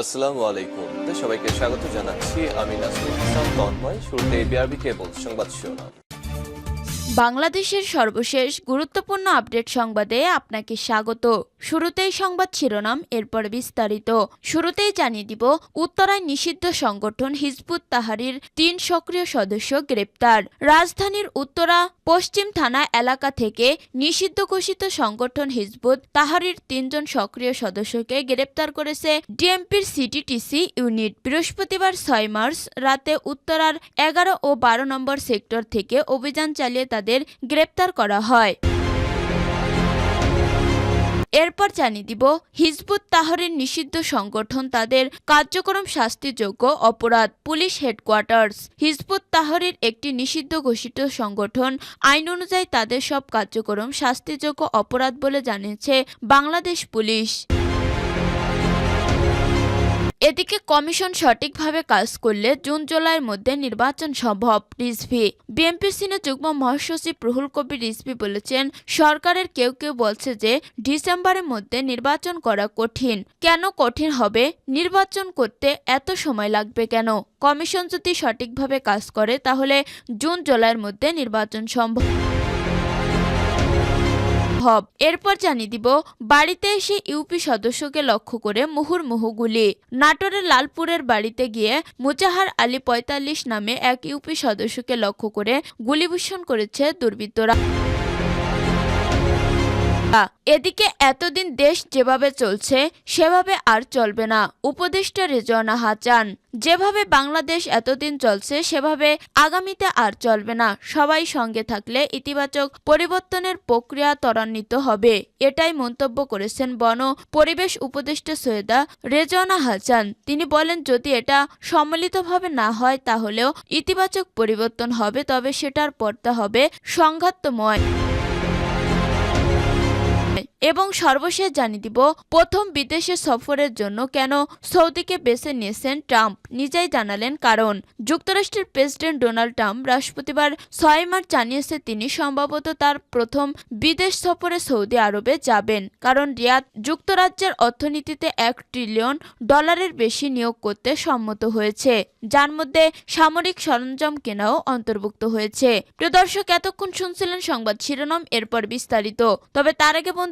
আসসালামু আলাইকুম। সবাইকে স্বাগত জানাচ্ছি। আমি ইসলাম তন্ময়। শুরুতে বিআরবি কেবল সংবাদ শিরোনাম। বাংলাদেশের সর্বশেষ গুরুত্বপূর্ণ আপডেট সংবাদে আপনাকে স্বাগত। শুরুতেই সংবাদ শিরোনাম, এরপর বিস্তারিত। শুরুতেই জানিয়ে দিব, উত্তরায় নিষিদ্ধ সংগঠন হিজবুত তাহারির তিন সক্রিয় সদস্য গ্রেপ্তার। রাজধানীর উত্তরা পশ্চিম থানা এলাকা থেকে নিষিদ্ধ ঘোষিত সংগঠন হিজবুত তাহারির তিনজন সক্রিয় সদস্যকে গ্রেপ্তার করেছে ডিএমপির সিটিটিসি ইউনিট। বৃহস্পতিবার ছয় মার্চ রাতে উত্তরার এগারো ও বারো নম্বর সেক্টর থেকে অভিযান চালিয়ে তাদের গ্রেপ্তার করা হয়। এরপর জানিয়ে দিব, হিজবুত তাহরের নিষিদ্ধ সংগঠন তাদের কার্যক্রম শাস্তিযোগ্য অপরাধ, পুলিশ হেডকোয়ার্টার্স। হিজবুত তাহরের একটি নিষিদ্ধ ঘোষিত সংগঠন, আইন অনুযায়ী তাদের সব কার্যক্রম শাস্তিযোগ্য অপরাধ বলে জানিয়েছে বাংলাদেশ পুলিশ। এদিকে কমিশন সঠিকভাবে কাজ করলে জুন জুলাইয়ের মধ্যে নির্বাচন সম্ভব, রিজভি। বিএনপির সিনিয়র যুগ্ম মহাসচিব রুহুল কবির রিজভি বলেছেন, সরকারের কেউ কেউ বলছে যে ডিসেম্বরের মধ্যে নির্বাচন করা কঠিন। কেন কঠিন হবে? নির্বাচন করতে এত সময় লাগবে কেন? কমিশন যদি সঠিকভাবে কাজ করে, তাহলে জুন জুলাইয়ের মধ্যে নির্বাচন সম্ভব। হব এরপর জানিয়ে দিব, বাড়িতে এসে ইউপি সদস্যকে লক্ষ্য করে মুহুর্মুহু গুলি নাটোরের লালপুরের বাড়িতে গিয়ে মুজাহার আলী পঁয়তাল্লিশ নামে এক ইউপি সদস্যকে লক্ষ্য করে গুলিবর্ষণ করেছে দুর্বৃত্তরা। এদিকে এতদিন দেশ যেভাবে চলছে, সেভাবে আর চলবে না, উপদেষ্টা রেজওয়ানা হাচান। যেভাবে বাংলাদেশ এতদিন চলছে, সেভাবে আগামীতে আর চলবে না, সবাই সঙ্গে থাকলে ইতিবাচক পরিবর্তনের প্রক্রিয়া ত্বরান্বিত হবে, এটাই মন্তব্য করেছেন বন পরিবেশ উপদেষ্টা সৈয়দা রেজওয়ানা হাসান তিনি বলেন, যদি এটা সম্মিলিতভাবে না হয়, তাহলেও ইতিবাচক পরিবর্তন হবে, তবে সেটার পর্দা হবে সংঘাতময়। এবং সর্বশেষ জানিয়ে দিব, প্রথম বিদেশে সফরের জন্য কেন সৌদিকে বেছে নিয়েছেন ট্রাম্প? নিজেই জানালেন কারণ। যুক্তরাষ্ট্রের প্রেসিডেন্ট ডোনাল্ড ট্রাম্প বৃহস্পতিবার ছয় মার্চ জানিয়েছে তিনি সম্ভবত তার প্রথম বিদেশ সফরে সৌদি আরবে যাবেন। কারণ রিয়াদ যুক্তরাজ্যের অর্থনীতিতে এক ট্রিলিয়ন ডলারের বেশি নিয়োগ করতে সম্মত হয়েছে, যার মধ্যে সামরিক সরঞ্জাম কেনাও অন্তর্ভুক্ত হয়েছে। প্রিয় দর্শক, এতক্ষণ শুনছিলেন সংবাদ শিরোনাম, এরপর বিস্তারিত। তবে তার আগে বন্ধু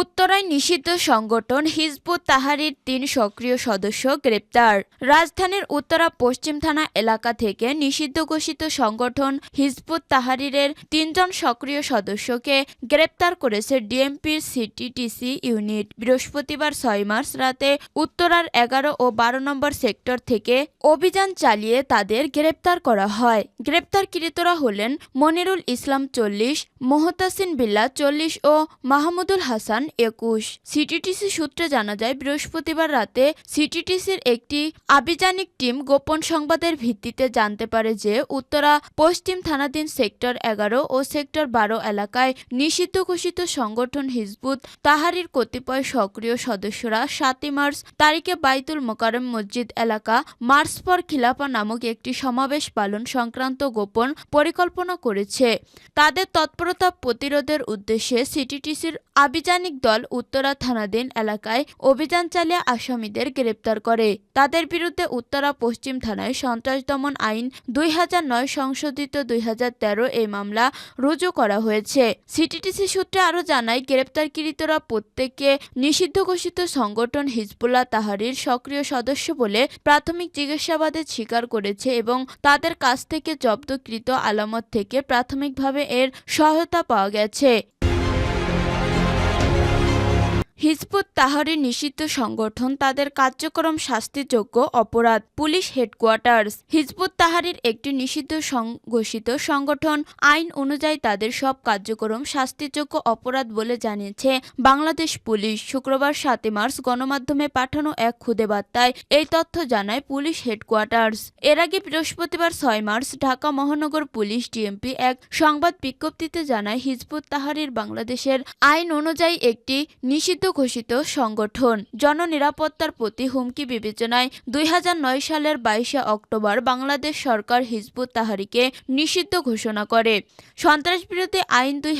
উত্তরায় নিষিদ্ধ সংগঠন হিজবুত তাহারির তিন সক্রিয় সদস্য গ্রেপ্তার। রাজধানীর উত্তরা পশ্চিম থানা এলাকা থেকে নিষিদ্ধ ঘোষিত সংগঠন হিজবুত তাহারিরের তিনজন সক্রিয় সদস্যকে গ্রেপ্তার করেছে ডিএমপির সিটিটিসি ইউনিট। বৃহস্পতিবার ছয় মার্চ রাতে উত্তরার এগারো ও বারো নম্বর সেক্টর থেকে অভিযান চালিয়ে তাদের গ্রেপ্তার করা হয়। গ্রেপ্তারকৃতরা হলেন মনিরুল ইসলাম চল্লিশ, মোহতাসিন বিল্লা চল্লিশ ও মাহমুদুল হাসান একুশ। সিটিটিসি সূত্রে জানা যায়, বৃহস্পতিবার রাতে সিটিটিসির একটি আভিযানিক টিম গোপন সংবাদের ভিত্তিতে জানতে পারে যে উত্তরা পশ্চিম থানাধীন সেক্টর এগারো ও সেক্টর বারো এলাকায় নিষিদ্ধ ঘোষিত সংগঠন হিজবুত তাহারির কতিপয় সক্রিয় সদস্যরা সাতই মার্চ তারিখে বাইতুল মোকারম মসজিদ এলাকা মার্চ ফর খিলাফা নামক একটি সমাবেশ পালন সংক্রান্ত গোপন পরিকল্পনা করেছে। তাদের তৎপরতা প্রতিরোধের উদ্দেশ্যে সিটিটিসির আভিযানিক দল উত্তরা থানাধীন এলাকায় অভিযান চালিয়ে আসামিদের গ্রেপ্তার করে। তাদের বিরুদ্ধে উত্তরা পশ্চিম থানায় সন্ত্রাস দমন আইন দুই নয় সংশোধিত দুই হাজার তেরো এই মামলা রুজু করা হয়েছে। সিটিটিসি সূত্রে আরও জানায়, গ্রেপ্তারকৃতরা প্রত্যেককে নিষিদ্ধ ঘোষিত সংগঠন হিজবুল্লাহ তাহারির সক্রিয় সদস্য বলে প্রাথমিক জিজ্ঞাসাবাদে স্বীকার করেছে এবং তাদের কাছ থেকে জব্দকৃত আলামত থেকে প্রাথমিকভাবে এর সহায়তা পাওয়া গেছে। হিজবুত তাহারির নিষিদ্ধ সংগঠন তাদের কার্যক্রম শাস্তিযোগ্য অপরাধ পুলিশ হেডকোয়ার্টার্স। হিজবুত তাহারির একটি নিষিদ্ধ সংঘোষিত সংগঠন। আইন অনুযায়ী তাদের সব কার্যক্রম শাস্তিযোগ্য অপরাধ বলে জানিয়েছে বাংলাদেশ পুলিশ। শুক্রবার সাতই মার্চ গণমাধ্যমে পাঠানো এক খুদে বার্তায় এই তথ্য জানায় পুলিশ হেডকোয়ার্টার্স। এর আগে বৃহস্পতিবার ছয় মার্চ ঢাকা মহানগর পুলিশ ডিএমপি এক সংবাদ বিজ্ঞপ্তিতে জানায়, হিজবুত তাহারির বাংলাদেশের আইন অনুযায়ী একটি নিষিদ্ধ ঘোষিত সংগঠন। জননিরাপত্তার প্রতি হুমকি বিবেচনায় দুই সালের বাইশে অক্টোবর বাংলাদেশ সরকার হিজবুত তাহারিকে নিষিদ্ধ ঘোষণা করে। সন্ত্রাসবিরোধী আইন দুই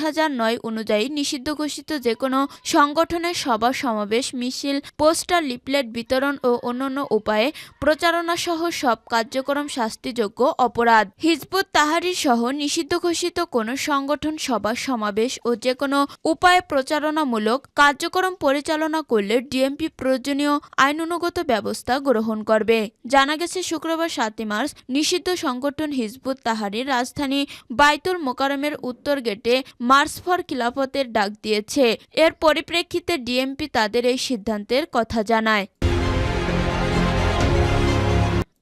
অনুযায়ী নিষিদ্ধ ঘোষিত যে কোনো সংগঠনের সভা, সমাবেশ, মিছিল, পোস্টার, লিফলেট বিতরণ ও অন্যান্য উপায়ে প্রচারণা সহ সব কার্যক্রম শাস্তিযোগ্য অপরাধ। হিজবুত তাহারির সহ নিষিদ্ধ ঘোষিত কোনো সংগঠন, সভা, সমাবেশ ও যে কোনো উপায়ে প্রচারণামূলক কার্যক্রম পরিচালনা করলে ডিএমপি প্রয়োজনীয় আইন অনুগত ব্যবস্থা গ্রহণ করবে। জানা গেছে, শুক্রবার সাতই মার্চ নিষিদ্ধ সংগঠন হিজবুত তাহারির রাজধানী বাইতুল মোকারমের উত্তর গেটে মার্চ ফর খিলাফতের ডাক দিয়েছে। এর পরিপ্রেক্ষিতে ডিএমপি তাদের এই সিদ্ধান্তের কথা জানায়।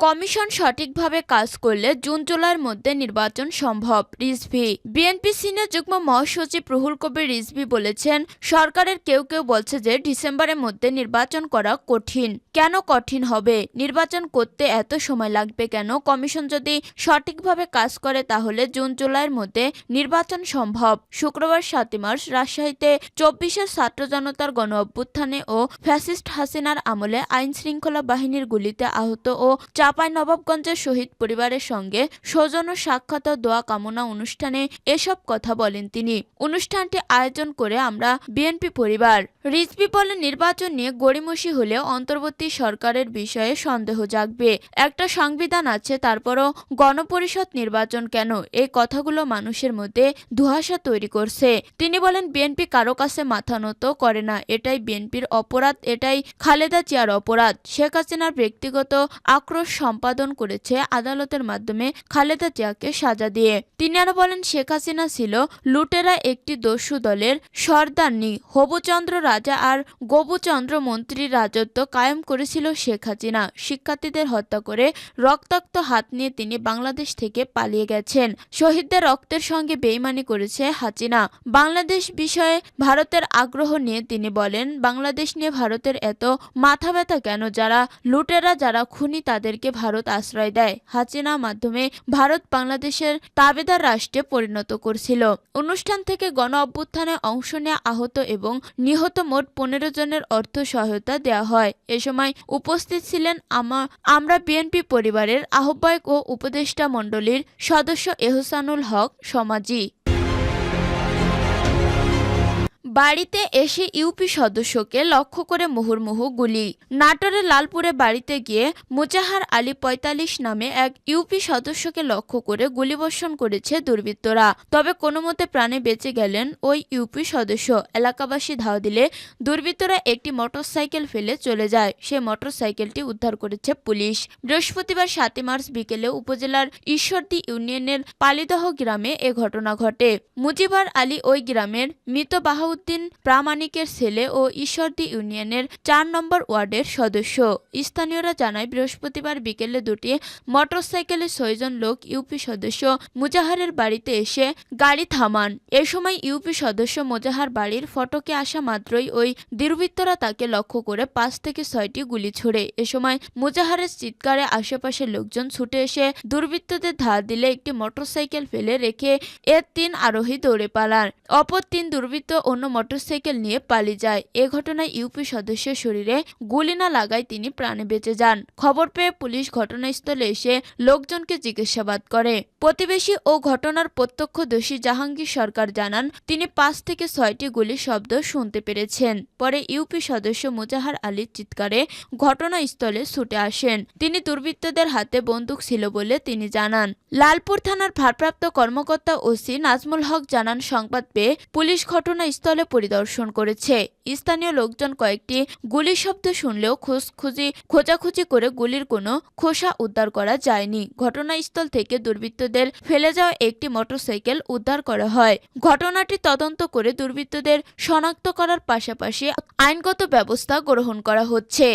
কমিশন সঠিকভাবে কাজ করলে জুন জুলাইয়ের মধ্যে নির্বাচন সম্ভব, রিজভি। বিএনপি সিনিয়র যুগ্ম মহাসচিব রুহুল কবির রিজভি বলেছেন, সরকারের কেউ কেউ বলছে যে ডিসেম্বরের মধ্যে নির্বাচন করা কঠিন। কেন কঠিন হবে? নির্বাচন করতে এত সময় লাগবে কেন? কমিশন যদি সঠিকভাবে কাজ করে তাহলে জুন জুলাইয়ের মধ্যে নির্বাচন সম্ভব। শুক্রবার সাতই মার্চ রাজশাহীতে চব্বিশের ছাত্র জনতার গণ অভ্যুত্থানে ও ফ্যাসিস্ট হাসিনার আমলে আইন শৃঙ্খলা বাহিনীর গুলিতে আহত ও চাপাই নবাবগঞ্জের শহীদ পরিবারের সঙ্গে সৌজন্য সাক্ষাৎ দোয়া কামনা অনুষ্ঠানে এসব কথা বলেন তিনি। অনুষ্ঠানটি আয়োজন করে আমরা বিএনপি পরিবার। রিজভি বলেন, নির্বাচন নিয়ে গড়িমসি হলে অন্তর্বর্তী সরকারের বিষয়ে সন্দেহ জাগবে। একটা সংবিধান আছে, তারপরও গণপরিষদ নির্বাচন কেন? এই কথাগুলো মানুষের মধ্যে ধোঁয়াশা তৈরি করছে। তিনি বলেন, বিএনপি কারও কাছে মাথা নত করে না, এটাই বিএনপির অপরাধ, এটাই খালেদা জিয়ার অপরাধ। শেখ হাসিনার ব্যক্তিগত আক্রোশ সম্পাদন করেছে আদালতের মাধ্যমে খালেদা জিয়াকে সাজা দিয়ে। তিনি আরও বলেন, শেখ হাসিনা ছিল লুটেরা একটি দস্যু দলের সর্দারনি হবুচন্দ্র রাজা আর গোবুচন্দ্র মন্ত্রীর রাজত্ব কায়েম করেছিল শেখ হাসিনা। শিক্ষার্থীদের হত্যা করে রক্তাক্ত হাত নিয়ে তিনি বাংলাদেশ থেকে পালিয়ে গেছেন। শহীদদের রক্তের সঙ্গে বেইমানি করেছে হাসিনা। বাংলাদেশ বিষয়ে ভারতের আগ্রহ নিয়ে তিনি বলেন, বাংলাদেশ নিয়ে ভারতের এত মাথা ব্যথা কেন? যারা লুটেরা, যারা খুনি, তাদেরকে ভারত আশ্রয় দেয়। হাসিনা মাধ্যমে ভারত বাংলাদেশের তাবেদার রাষ্ট্রে পরিণত করছিল। অনুষ্ঠান থেকে গণ অভ্যুত্থানে অংশ নেওয়া আহত এবং নিহত মোট পনেরো জনের অর্থ সহায়তা দেওয়া হয়। এ সময় উপস্থিত ছিলেন আমা- আমরা বিএনপি পরিবারের আহ্বায়ক ও উপদেষ্টা মণ্ডলীর সদস্য এহসানুল হক সমাজি। বাড়িতে এসে ইউপি সদস্যকে লক্ষ্য করে মুহুর্মুহু গুলি। নাটোরের লালপুরে বাড়িতে গিয়ে মুজাহার আলী পঁয়তাল্লিশ নামে এক ইউপি সদস্যকে লক্ষ্য করে গুলিবর্ষণ করেছে দুর্বৃত্তরা। তবে কোনো মতে প্রাণে বেঁচে গেলেন ওই ইউপি সদস্য। এলাকাবাসী ধাওয়া দিলে দুর্বৃত্তরা একটি মোটরসাইকেল ফেলে চলে যায়। সে মোটরসাইকেলটি উদ্ধার করেছে পুলিশ। বৃহস্পতিবার সাতই মার্চ বিকেলে উপজেলার ঈশ্বরদী ইউনিয়নের পালিদহ গ্রামে এ ঘটনা ঘটে। মুজিবার আলী ওই গ্রামের মৃত বাহাউদ্দিন প্রামাণিকের ছেলে ও ঈশ্বরদী ইউনিয়নের চার নম্বর ওয়ার্ডের সদস্য। স্থানীয়রা জানায়, বৃহস্পতিবার বিকেলে দুটি মোটরসাইকেলে ছয়জন লোক ইউপি সদস্য মুজাহারের বাড়িতে এসে গাড়ি থামান। এ সময় ইউপি সদস্য মোজাহার বাড়ির ফটকে আসা মাত্রই ওই দুর্বৃত্তরা তাকে লক্ষ্য করে পাঁচ থেকে ছয়টি গুলি ছোড়ে। এ সময় মুজাহারের চিৎকারে আশেপাশের লোকজন ছুটে এসে দুর্বৃত্তদের ধার দিলে একটি মোটরসাইকেল ফেলে রেখে এর তিন আরোহী দৌড়ে পালান। অপর তিন দুর্বৃত্ত অন্য মোটরসাইকেল নিয়ে পালিয়ে যায়। এ ঘটনায় ইউপি সদস্যের শরীরে গুলি না লাগায় তিনি প্রাণে বেঁচে যান। খবর পেয়ে পুলিশ ঘটনাস্থলে এসে লোকজনকে জিজ্ঞাসাবাদ করে। প্রতিবেশী ও ঘটনার প্রত্যক্ষদর্শী জাহাঙ্গীর সরকার জানান, তিনি পাঁচ থেকে ছয়টি গুলির শব্দ শুনতে পেরেছেন। পরে ইউপি সদস্য মুজাহার আলীর চিৎকারে ঘটনাস্থলে ছুটে আসেন। তিনি দুর্বৃত্তদের হাতে বন্দুক ছিল বলে তিনি জানান। লালপুর থানার ভারপ্রাপ্ত কর্মকর্তা ওসি নাজমুল হক জানান, সংবাদ পেয়ে পুলিশ ঘটনাস্থলে ঘটনাস্থলে পরিদর্শন করেছে। স্থানীয় লোকজন কয়েকটি গুলি শব্দ শুনলেও খোঁজখুঁজি খোঁজাখুঁজি করে গুলির কোনো খোসা উদ্ধার করা যায়নি। ঘটনাস্থল থেকে দুর্বৃত্তদের ফেলে যাওয়া একটি মোটরসাইকেল উদ্ধার করা হয়। ঘটনাটি তদন্ত করে দুর্বৃত্তদের শনাক্ত করার পাশাপাশি আইনগত ব্যবস্থা গ্রহণ করা হচ্ছে।